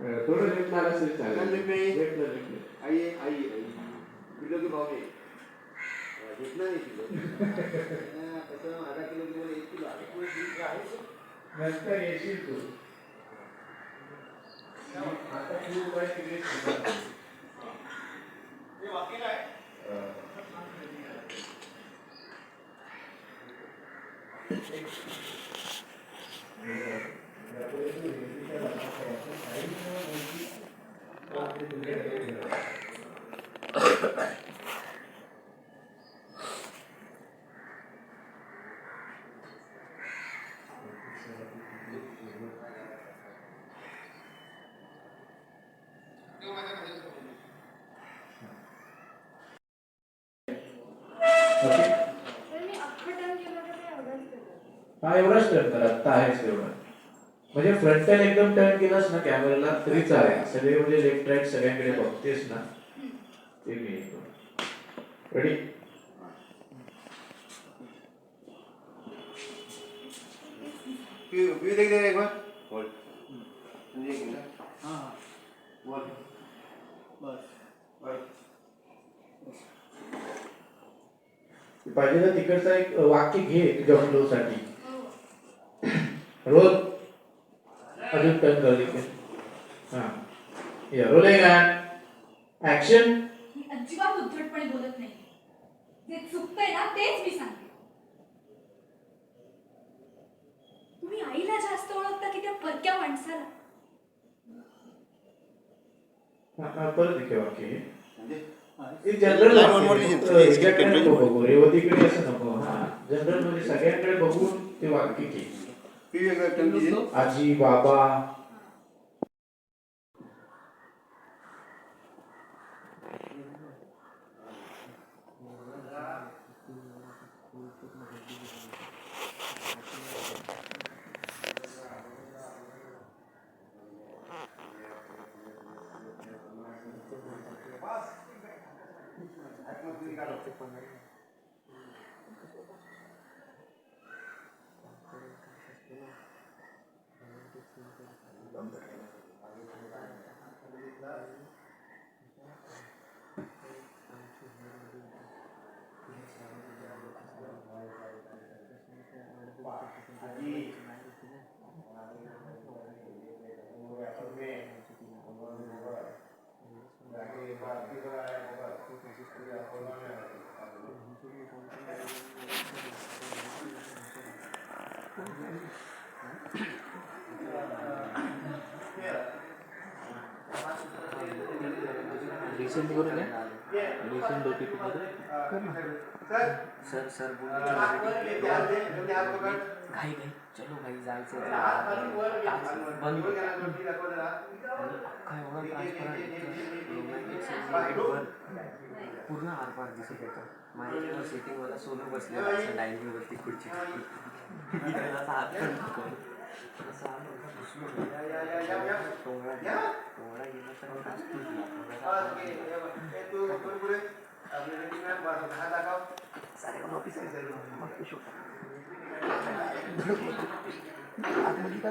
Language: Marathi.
थोडं लेट झालं असेल चालेल. लेटलं, लेटलं. आई आहे, आई आहे, आई किलो की आहे घेतलं नाही किलो हा, तसं अर्धा किलो किलो एक किलो नंतर येशील तू आता तू काय तिकडे ओके. हा एवढाच टर्न कर आत्ता आहेच एवढा म्हणजे फ्रंटल एकदम टर्न केलास ना कॅमेराला तरी चालेल. सगळे म्हणजे लेफ्ट राईट सगळ्यांकडे बघतेस ना ते मी रेडी व्यू व्यू देख दे एक बार. बोल म्हणजे हां हां. बोल बस. बस पाहिजे तर तिकडचा एक वाक्य घे तुझ्या साठी. रोल अजून टर्न कर तिकडे हा. या रोलिंग ऍक्शन मी अजिबात उद्धटपणे बोलत नाही. जे चुकतंय ना तेच मी सांगते. तुम्ही आईला जास्त ओळखता की त्या परक्या माणसाला? परत एक वाक्य म्हणजे जनरल रेवतीकडे असं नको. हा. जनरल म्हणजे सगळ्यांकडे बघून ते वाक्य घे व्यू एक टर्न कीजिए आजी बाबा रिसेंट करू काय? रिसेंट करू सर सर घाई घाई चलो घाई जायचं बंद अख्खा एवढा बंद. पूर्ण आरपार दिसत होता माझ्या सेटिंग वाला सोनू बसलेला असं डायनिंग वरती खुर्ची मी त्याला असा हात पण. असा. टोंगळा गेला. टोंगळा गेला तर तुटला. सारे काम ऑफिस. मग. आतमध्ये ना.